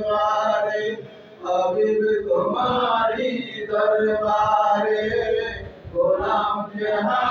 दरबारे हबीब तुम्हारी दरबारे गुलाम जहाँ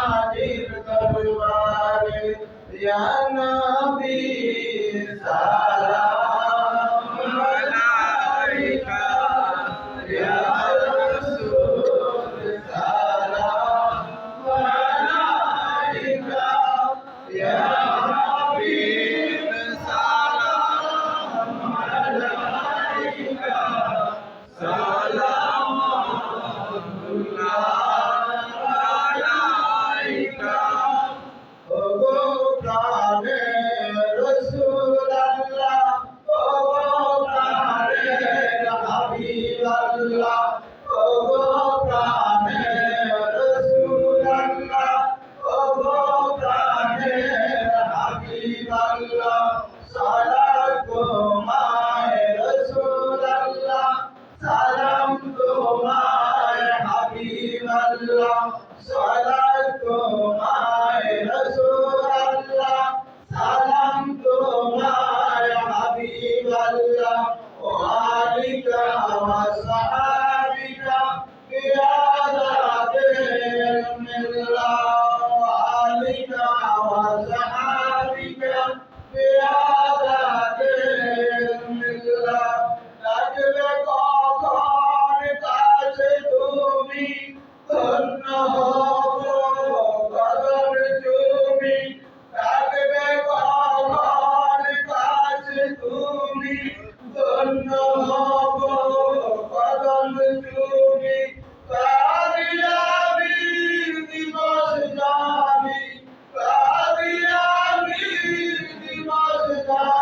Yeah. Obrigado.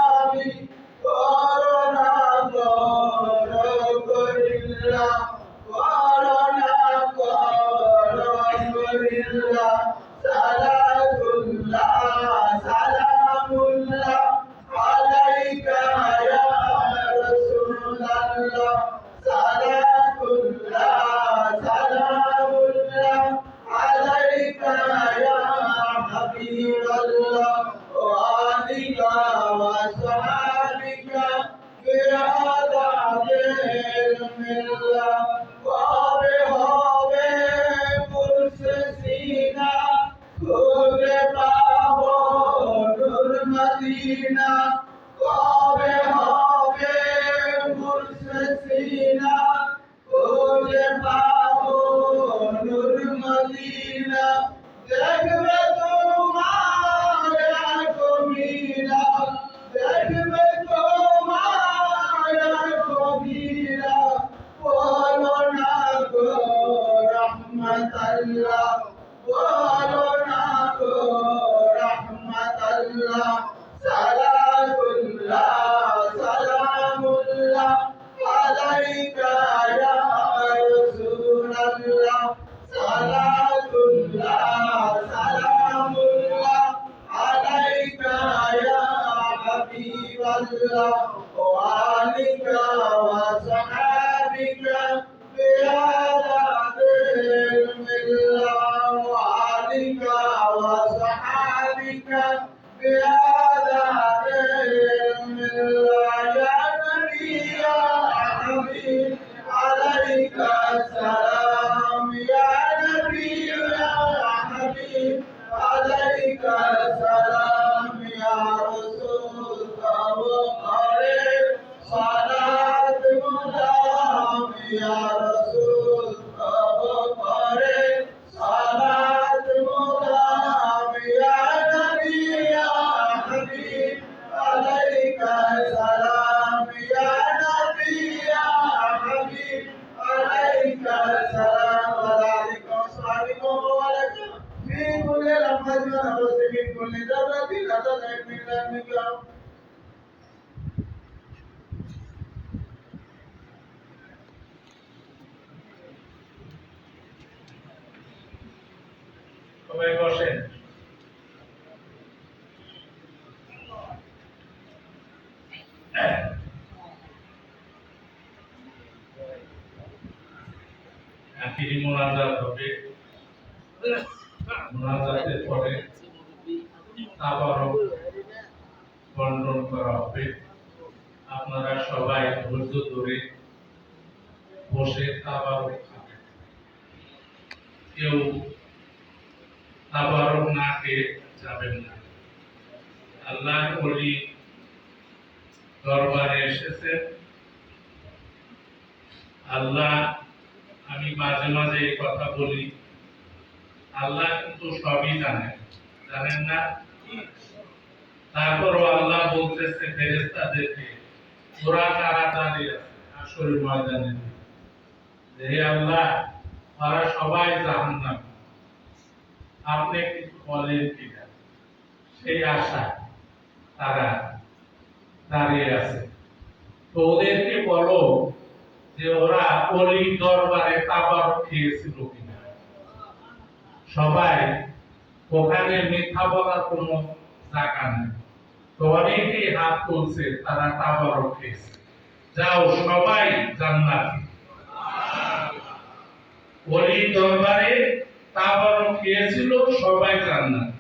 আলাইকা ইয়া সবাই বসেন। আখিরি মোনাজাত হবে মোনাজাতের পরে আবারও বন্টন করা হবে আপনারা সবাই ধৈর্য ধরে বসে আবারও খাবেন কেউ তাবারক না খেয়ে যাবেন না আল্লাহ বলি দরবারে এসেছে। আল্লাহ, আমি মাঝে মাঝে এই কথা বলি। আল্লাহ কিন্তু সবই জানেন। জানেন না? তারপরও আল্লাহ বলতেছে ফেরেস্তাদেরকে ওরা কারা দাঁড়িয়ে আছে? আসল ময়দানে। হে আল্লাহ ওরা সবাই জাহান্নাম। আপনি কিছু বলেন কিনা? সেই আশা তারা দাঁড়িয়ে আছে। তো ওদেরকে বলো যে ওরা অলির দরবারে তাবার খেয়েছিল কিনা? সবাই, ওখানে মিথ্যা বলার কোনো জায়গা নেই। তো হাত তুলছে, তারা তাবার খেয়েছে। যাও, সবাই জান্নাতি। অলির দরবারে তাবার খেয়েছিল, সবাই জান্নাতি।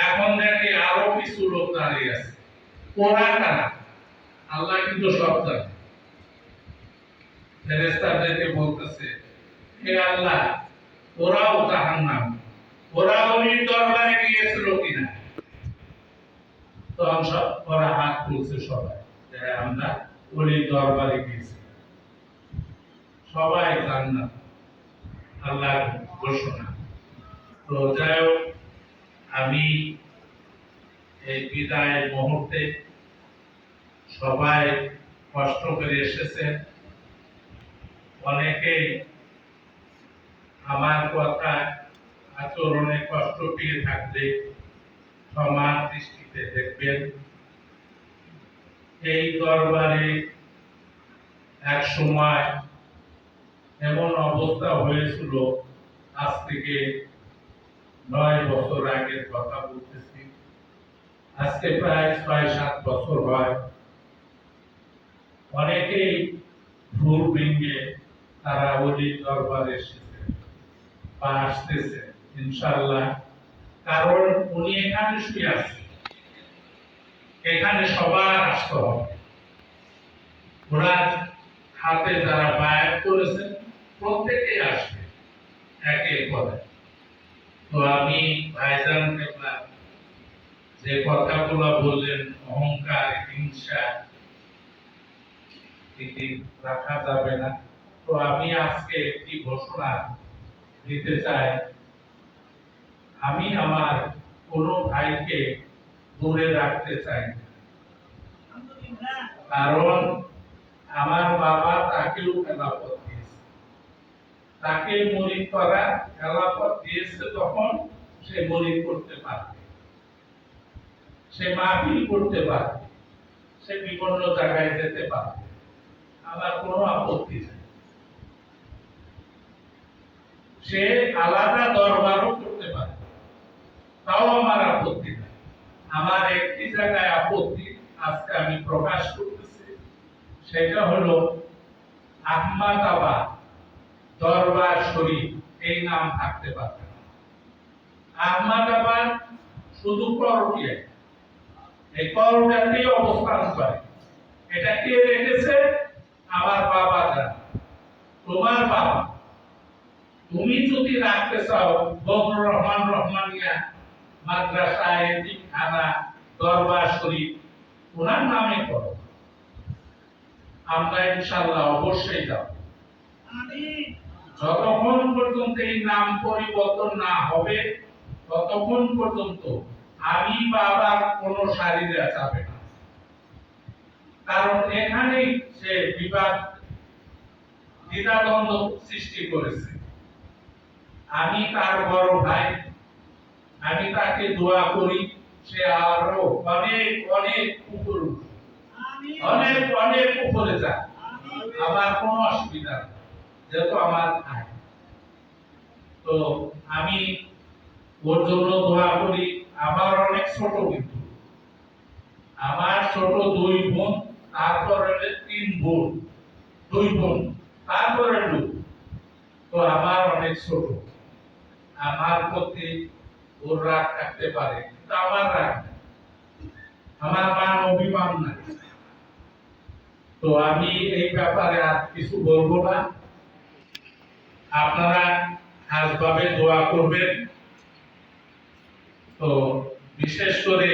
এখন দেখে আরও কিছু লোক দাঁড়িয়ে আছে। কারা আল্লাহ কিন্তু সব জানে। ফেরেস্তাদেরকে বলতেছে, হে আল্লাহ, ওরাও জাহান্নাম। ওরা অলির দরবারে গিয়েছিল কিনা? তখন সব ওরা হাত তুলছে সবাই আমরা অলির দরবারে গিয়েছি। সবাই জান্নাত। আল্লাহ ঘোষণা। তো যাই হোক, আমি এই বিদায় মুহূর্তে সবাই কষ্ট করে এসেছেন। অনেকেই আমার কথা আচরণে কষ্ট পেয়ে থাকলে সমান দৃষ্টিতে দেখবেন। এই দরবারে এক সময় এমন অবস্থা হয়েছিল, আজ থেকে নয় বছর আগের কথা বলতেছি। আজকে প্রায় ছয় সাত বছর হয়। অনেকেই তারা দরবারে এসেছে, বা আসতেছে ইনশাল্লাহ কারণ উনি এখানে শুয়ে এখানে সবার আসতে হবে। হাতে যারা বায়াত করেছেন প্রত্যেকেই আসবে একে পরে তো আমি ভাইজান যে কথাগুলো বললেন, অহংকার, হিংসা রাখা যাবে না। তো আমি আজকে একটি ঘোষণা দিতে চাই। আমি আমার কোনো ভাইকে দূরে রাখতে চাই কারণ আমার বাবা তাকেও খেলাপথ দিয়েছে। তাকে মরিক করা খেলাপথ দিয়েছে তখন সে মরিক করতে পারবে। সে মাহফিল করতে পারবে। সে বিভিন্ন জায়গায় যেতে পারবে। আমার কোনো আপত্তি নেই। সে আলাদা দরবারও করতে পারে। তাও আমার আপত্তি নেই। আমার একটি জায়গায় আপত্তি আজকে আমি প্রকাশ করতেছি, সেটা হলো আহমাদাবাদ দরবার শরীফ, এই নাম থাকতে পারবে আহমাদাবাদ শুধু করটিয়া এই করটিয়াতেই অবস্থান করে। এটা কে রেখেছে? আমার বাবা জান তোমার বাবা, তুমি যদি রাখতে চাও, বদর রহমান রহমানিয়া মাদ্রাসা এতিমখানা দরবার শরীফ, ওনার নামে করো। আমরা ইনশাল্লাহ অবশ্যই যাব। যতক্ষণ পর্যন্ত এই নাম পরিবর্তন না হবে, ততক্ষণ পর্যন্ত আমি বাবার কোনো শাড়িতে যাবে না। কারণ এখানেই সে বিবাদ দ্বিধাদ্বন্দ্ব সৃষ্টি করেছে। আমি তার বড় ভাই আমি তাকে দোয়া করি সে আরও অনেক অনেক উপর অনেক অনেক উপরে যাক আমার কোনো অসুবিধা যেহেতু আমার ভাই। তো আমি ওর জন্য দোয়া করি আমার অনেক ছোট কিন্তু। আমার ছোট দুই বোন তারপরে তিন বোন, দুই বোন, তারপরে তো আমার অনেক ছোট। আমার প্রতি ওর রাগ থাকতে পারে, কিন্তু আমার রাগ আমার মান অভিমান নাই। তো আমি এই ব্যাপারে আর কিছু বলব না। আপনারা খাসভাবে দোয়া করবেন। তো বিশেষ করে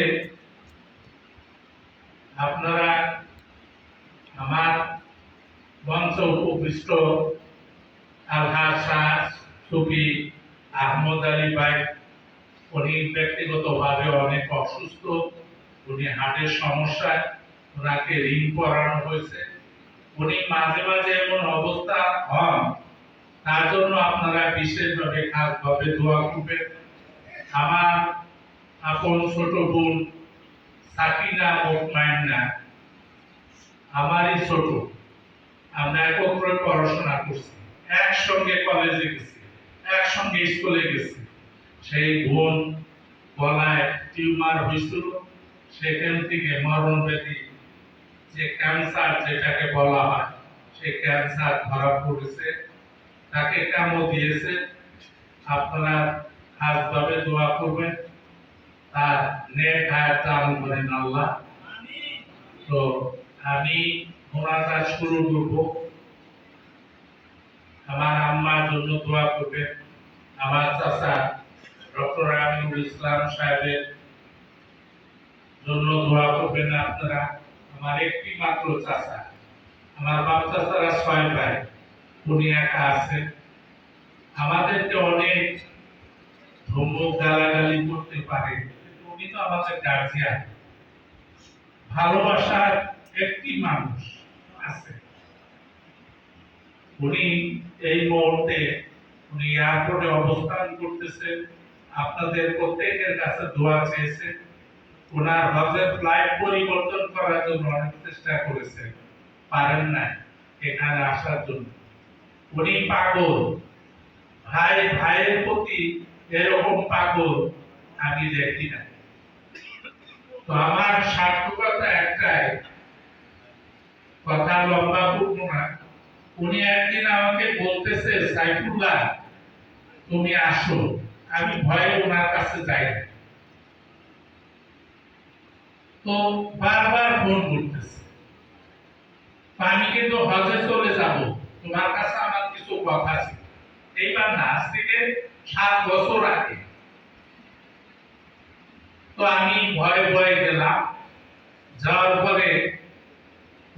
আপনারা আমার বংশ উপবিষ্ট আলহাজ শাহ সুফি আহমদ আলী ভাই। উনি ব্যক্তিগতভাবে অনেক অসুস্থ, উনি হার্টের সমস্যায় ওনাকে ঋণ করানো হয়েছে। উনি মাঝে মাঝে এমন অবস্থা হন, তার জন্য আপনারা বিশেষভাবে খাসভাবে দোয়া করবেন। আমার আপন ছোট বোন সাকিনা মোকমাইন্না আমারই ছোট। আমরা একত্রে পড়াশোনা করছি। একসঙ্গে কলেজে গেছি, একসঙ্গে স্কুলে গেছি। সেই বোন গলায় টিউমার হয়েছিল, সেখান থেকে মরণ ব্যাধি যে ক্যান্সার যেটাকে বলা হয় সেই ক্যান্সার ধরা পড়েছে। তাকে কেমন দিয়েছে। আপনারা খাসভাবে দোয়া করবেন। তার নেক হায়াত দান করেন আল্লাহ। তো আমি মোনাজাত শুরু করব। আমার আম্মার জন্য দোয়া করবেন। আমার চাচা ডক্টর আমিনুল ইসলাম সাহেবের জন্য দোয়া করবেন আপনারা। আমার একটি মাত্র চাচা। আমার বাপ চাচারা ছয় ভাই। উনি একা আছেন। আমাদেরকে অনেক ধমক গালাগালি করতে পারে। কিন্তু উনি তো আমাদের গার্জিয়ান ভালোবাসার একটি মানুষ আছে। উনি এই মুহূর্তে উনি এয়ারপোর্টে অবস্থান করতেছেন আপনাদের প্রত্যেকের কাছে দোয়া চেয়েছেন ওনার হজের ফ্লাইট পরিবর্তন করার জন্য অনেক চেষ্টা করেছেন পারেন না এখানে আসার জন্য। উনি পাগল। ভাই, ভাইয়ের প্রতি এরকম পাগল আমি দেখি না তো আমার সার্থকতা একটাই কথা লম্বা করব না উনি একদিন আমাকে বলতেছে, সাইফুল্লাহ, তুমি আসো। আমি ভয়ে ওনার কাছে যাই তো বারবার ফোন করতেছে। আমি কিন্তু হজে চলে যাব। তোমার কাছে আমার কিছু কথা আছে। এইবার না আজ থেকে সাত বছর আগে। তো আমি ভয়ে ভয়ে গেলাম। যাওয়ার পরে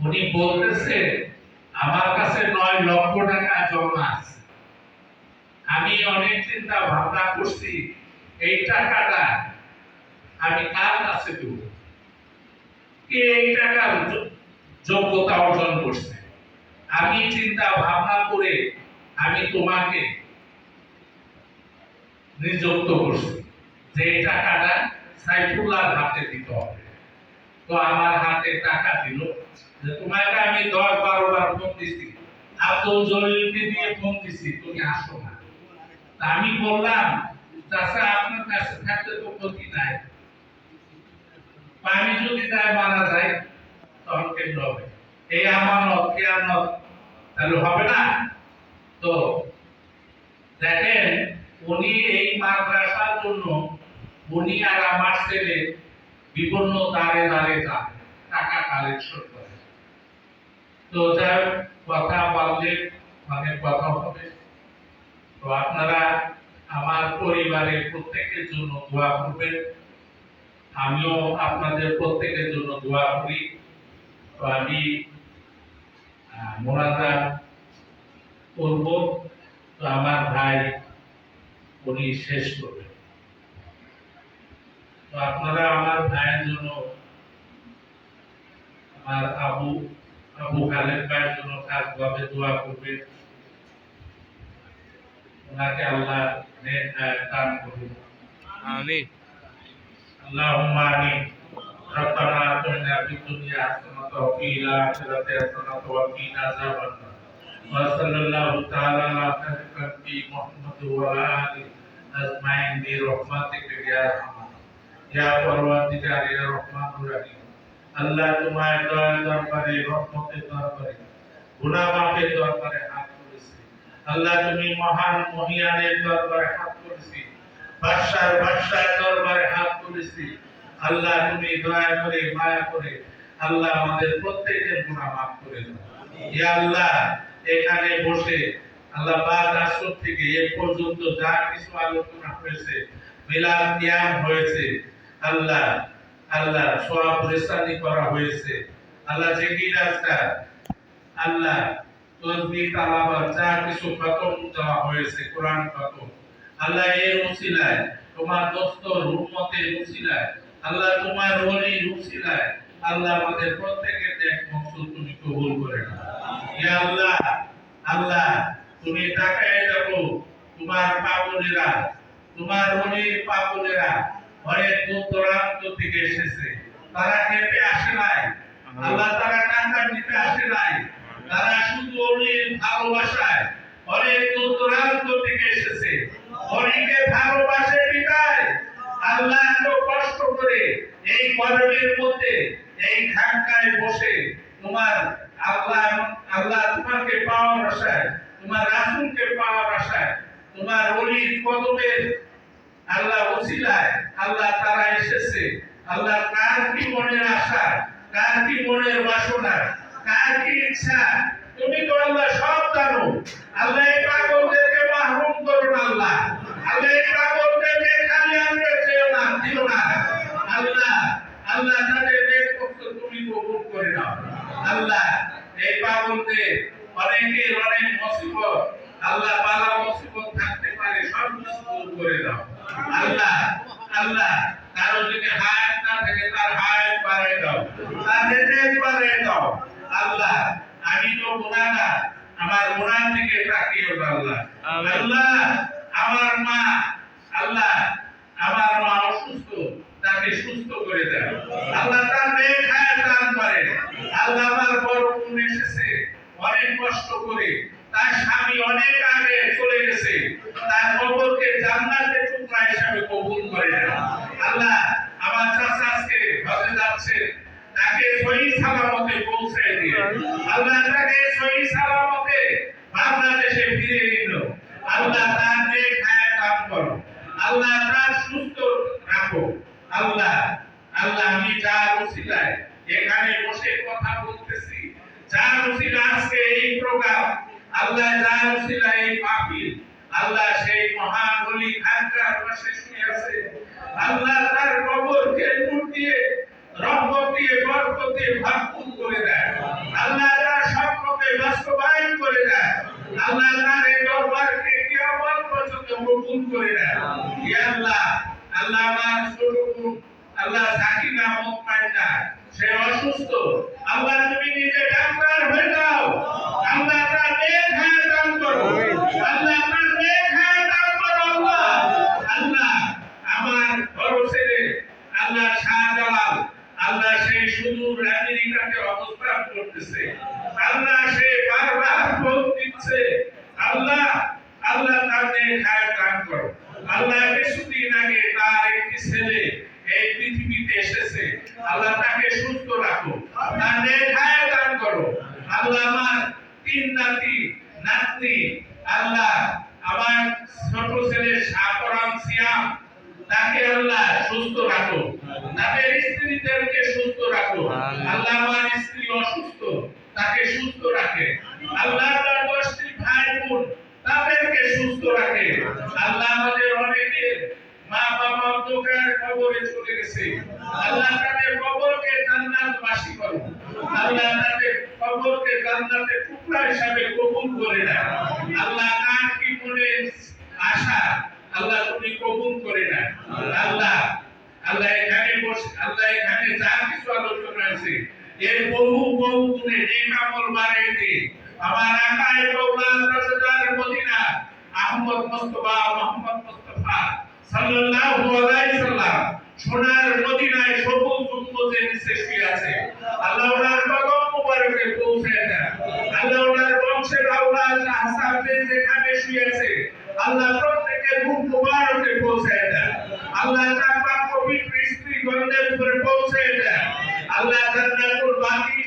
উনি বলতেছে, আমার কাছে নয় লক্ষ টাকা জমা আছে। আমি অনেক চিন্তা ভাবনা করছি, এই টাকাটা আমি কার কাছে দেব? কে এই টাকার যোগ্যতা অর্জন করছে? আমি চিন্তা ভাবনা করে আমি তোমাকে নিযুক্ত করছি, যে টাকাটা সাইফুল্লাহর হাতে দিতে হবে। তো আমার হাতে টাকা দিল। যে তোমাকে আমি দশ বারো বার ফোন দিছি। আব্দুল জলিলকে দিয়ে ফোন দিছি, তুমি আসো না। তা আমি বললাম চাষা আপনার কাছে থাকতে তো ক্ষতি নাই। পানি যদি যায়, মারা যায়, তখন কেন্দ্র হবে? এই আমানত, কেয়ামত, তাহলে হবে না? তো দেখেন, উনি এই মাদ্রাসার জন্য, উনি আর আমার ছেলে বিভিন্ন দাঁড়ে দাঁড়ে যান, টাকা কালেকশন তো কথা বললে অনেক কথা হবে। তো আপনারা আমার পরিবারের প্রত্যেকের জন্য দোয়া করবেন। আমিও আপনাদের প্রত্যেকের জন্য দোয়া করি। তো আমি আহ, মোনাজাত করব। তো আমার ভাই উনি শেষ করবেন। তো আপনারা আমার ভাইয়ের জন্য আমার আবু আবু খালেদ ভাইয়ের জন্য খাসভাবে দোয়া করবেন ওনাকে আল্লাহ নেক হায়াত দান করুন آمين اللهم آمين ربنا آتنا في الدنيا حسنة وفي الآخرة حسنة وقنا عذاب النار وصلى الله تعالى على خير خلقه محمد وعلى آله أجمعين برحمتك يا أرحم يا পরওয়ারদিগার ইয়া রহমানুর রহিম আল্লাহ তোমার দয়া দরবারে রহমতের দরবারে গুনাহ মাফের দরবারে হাত করেছি আল্লাহ তুমি মহান মহিয়ানের দরবারে হাত করেছি বাদশার বাদশার দরবারে হাত তুলেছি। আল্লাহ তুমি দয়া করে মায়া করে আল্লাহ আমাদের প্রত্যেকের গুনাহ মাফ করে দাও। ইয়া আল্লাহ এখানে বসে আল্লাহ বাদ আসর থেকে এ পর্যন্ত যা কিছু আলোচনা হয়েছে মিলাদ কিয়াম হয়েছে আল্লাহ আল্লাহ সোয়াব রেসানি করা হয়েছে। আল্লাহ জিকির আজকার আল্লাহ তসবিহ তালাবাত যা কিছু খতম দেওয়া হয়েছে, কোরআন খতম। আল্লাহ এর উসিলায়, তোমার দোস্তর উম্মতের উসিলায়, আল্লাহ তোমার ওলির উসিলায়, আল্লাহ আমাদের প্রত্যেকের দেখ মকসুদ তুমি কবুল করে নাও। ইয়া আল্লাহ আল্লাহ, তুমি তাকায় দেখো, তোমার পাবনেরা তোমার অনেক পাবনেরা দূর দূরান্ত থেকে এসেছে। তারা খেতে আসে নাই। আল্লাহ তারা আসে নাই। তারা শুধু ভালোবাসায় অনেক দূর দূরান্ত থেকে এসেছে। অনেকে ভালোবাসে বিদায়। আল্লাহ এত কষ্ট করে এই গরমের মধ্যে, এই খানকায় বসে তোমার আল্লাহ আল্লাহ তোমাকে পাওয়ার আশায়, তোমার রাসূলকে পাওয়ার আশায়, তোমার অলির কদমের আল্লাহ ওসিলায় আল্লাহ তারা এসেছে। আল্লাহ কার কি মনের আশা, কার কি মনের বাসনা, কার কি ইচ্ছা, তুমি তো আল্লাহ সব জানো। আল্লাহ এই পাগলদেরকে মাহরুম করো না আল্লাহ আল্লাহ এই পাগলদেরকে খালি আনতে চেও না দিও না আল্লাহ আল্লাহ তাদের নেক পক্ষ তুমি কবুল করে নাও আল্লাহ এই পাগলদের অনেকের অনেক মুসিবত আল্লাহ বালা মুসিবত থাকতে পারে সব কিছু দূর করে দাও আল্লাহ আল্লাহ কারও যদি হায়াত না থাকে তার হায়াত বাড়ায় দাও তার রেজেক বাড়ায় দাও আল্লাহ আমি তো গুনাহগার আমার গুনাহ থেকে তাকিয়ে দাও আল্লাহ আল্লাহ আমার মা আল্লাহ আমার মা অসুস্থ তাকে সুস্থ করে দেন আল্লাহ তার নেক হায়াত দান করেন এসেছে, অনেক কষ্ট করে। তার স্বামী অনেক আগে চলে গেছে। তার কবরকে টুকরা কবুল করে আল্লাহ, আমার চাচা আজকে যাচ্ছে। তাকে সহি সালামতে পৌঁছে দিয়ে। আল্লাহ তাকে সহি সালামতে বাংলাদেশে ফিরে নিল। আল্লাহ তার করো। আল্লাহ তার রাখো। আল্লাহ আল্লাহ আমি যার উসিলায় এখানে বসে কথা বলতেছি। যার উসিলা আজকে এই প্রোগ্রাম, আল্লাহ যার উসিলা এই মাহফিল, আল্লাহ সেই মহান বলি খানকার পাশে শুয়ে আছে আল্লাহ তার কবরকে নূর দিয়ে রহমত দিয়ে বরকত দিয়ে ভরপুর করে দেয় আল্লাহ তার স্বপ্নকে বাস্তবায়ন করে দেয় আল্লাহ তার এই দরবারকে কিয়ামত পর্যন্ত কবুল করে দেয় ইয়া আল্লাহ আল্লাহ আমার ছোট বোন আল্লাহ সাকিনা মুতমাইনা সে অসুস্থ আল্লাহ তুমি নিজে ডাক্তার হয়ে যাও আল্লাহ তার নেক হায়াত দান করো আল্লাহ তার নেক হায়াত দান করো আল্লাহ আল্লাহ আমার বড় ছেলে আল্লাহ শাহজালাল আল্লাহ সে সুদূর আমেরিকাতে অবস্থান করতেছে আল্লাহ সে বারবার ফোন দিচ্ছে আল্লাহ আল্লাহ তার নেক হায়াত দান করো। আল্লাহ কিছুদিন আগে তার একটি ছেলে এই পৃথিবীতে এসেছে। আল্লাহ তাকে সুস্থ রাখো তার নেক হায়াত দান করো। আল্লাহ আমার তিন নাতি নাতনি আল্লাহ আমার ছোট ছেলে সাপরাম সিয়াম তাকে আল্লাহ সুস্থ রাখো। তাদের স্ত্রীদেরকে সুস্থ রাখো। আল্লাহ। আমার স্ত্রী অসুস্থ তাকে সুস্থ রাখে। আল্লাহ তার দশটি ভাই বোন তাদেরকে সুস্থ রাখে। আল্লাহ আমাদের অনেকের মা বাবা অন্ধকার কবরে চলে গেছে। আল্লাহ তাদের কবরকে জান্নাত বাসি করে। আল্লাহ তাদের কবরকে জান্নাতের টুকরা হিসাবে কবুল করে দেয় আল্লাহ কার কি মনে আশা আল্লাহ তুমি কবুল করে নেন আল্লাহ আল্লাহ এখানে বসে আল্লাহ এখানে যা কিছু আলোচনা আছে এর বহু বহু গুণে নেক আমল বাড়িয়ে দিয়ে আমার আকায় প্রভুর রাসূলের Medina Ahmad Mustafa Muhammad Mustafa সাল্লাল্লাহু আলাইহি সাল্লাম সোনার মদিনায় সবুজ গম্বুজের নিচে শুয়ে আছে আল্লাহ ওনার কদম মুবারকে পৌঁছে দেন আল্লাহ ওনার বংশের আওলাদ হাসাবে যেখানে শুয়ে আছে আল্লাহ প্রত্যেকের মুখ মুবারকে পৌঁছে দেন আল্লাহ তার পাক পবিত্র স্ত্রী গন্ধের উপরে পৌঁছে দেন আল্লাহ জান্নাতুল বাকি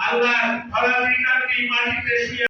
আল্লাহ ফরাদি কান্দি মাটিতে